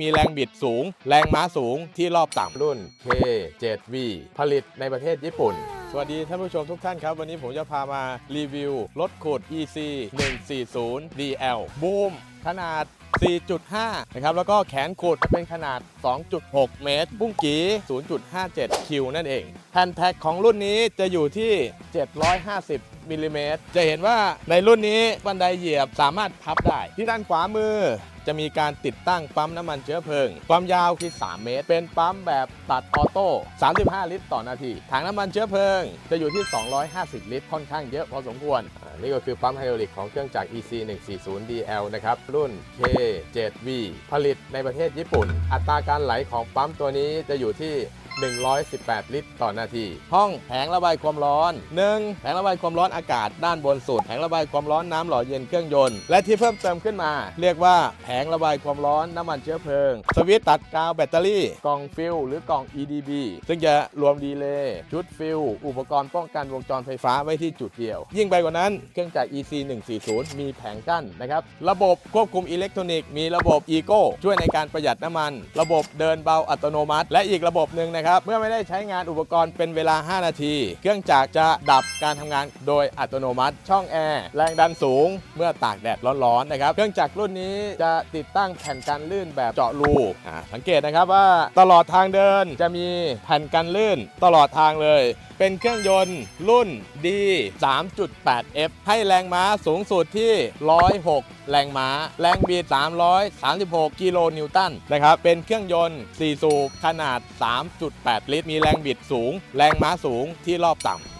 มีแรงบิดสูง แรงม้าสูงที่รอบต่ำรุ่น K7V ผลิตในประเทศญี่ปุ่น สวัสดีท่านผู้ชมทุกท่านครับ วันนี้ผมจะพามารีวิว รถขุด EC 140 DL บูมขนาด 4.5 นะครับ แล้วก็แขนขุดจะเป็นขนาด 2.6 เมตร บุ้งกี 0.57 คิวนั่นเอง แผ่นแท็กของรุ่นนี้จะอยู่ที่ 750มิลลิเมตรจะเห็นว่าในรุ่นนี้บันไดเหยียบสามารถพับได้ ที่ด้านขวามือจะมีการติดตั้งปั๊มน้ำมันเชื้อเพลิง ความยาวคือ 3 เมตร เป็นปั๊มแบบตัดออโต้ 35 ลิตร ต่อนาที ถังน้ำมันเชื้อเพลิง จะอยู่ที่ 250 ลิตร ค่อนข้างเยอะพอสมควร นี่ก็คือปั๊มไฮดรอลิกของเครื่องจักร EC 140 DL นะครับ รุ่น K7V ผลิตในประเทศญี่ปุ่น อัตราการไหลของปั๊มตัวนี้จะอยู่ที่ 118 ลิตรต่อนาที ห้องแผงระบายความร้อน 1. แผงระบายความร้อนอากาศด้านบนสุด แผงระบายความร้อนน้ำหล่อเย็นเครื่องยนต์ และที่เพิ่มเติมขึ้นมา เรียกว่าแผงระบายความร้อนน้ำมันเชื้อเพลิง สวิตตัดกาวแบตเตอรี่ กล่องฟิลหรือกล่อง EDB ซึ่งจะรวมดีเลย์ชุดฟิลอุปกรณ์ป้องกันวงจรไฟฟ้าไว้ที่จุดเดียว ยิ่งไปกว่านั้นเครื่องจักร EC 140มีแผงกั้นนะครับ ระบบควบคุมอิเล็กทรอนิกส์มีระบบ Eco ช่วยในการประหยัดน้ำมัน ระบบเดินเบาอัตโนมัติ และอีกระบบหนึ่งนะครับเมื่อไม่ได้ใช้งานอุปกรณ์เป็นเวลา 5 นาที เครื่องจักรจะดับการทำงานโดยอัตโนมัติ ช่องแอร์แรงดันสูง เมื่อตากแดดร้อนๆนะครับ เครื่องจักรรุ่นนี้จะติดตั้งแผ่นกันลื่นแบบเจาะรูอ่าสังเกตนะครับว่าตลอดทางเดินจะมีแผ่นกันลื่นตลอดทางเลย เป็นเครื่องยนต์รุ่น D 3.8F ให้แรงม้าสูงสุดที่ 106 แรงม้า แรงบิด336 กิโลนิวตันนะครับ เป็นเครื่องยนต์ 4 สูบขนาด 3.8 ลิตร มีแรงบิดสูง แรงม้าสูงที่รอบต่ำ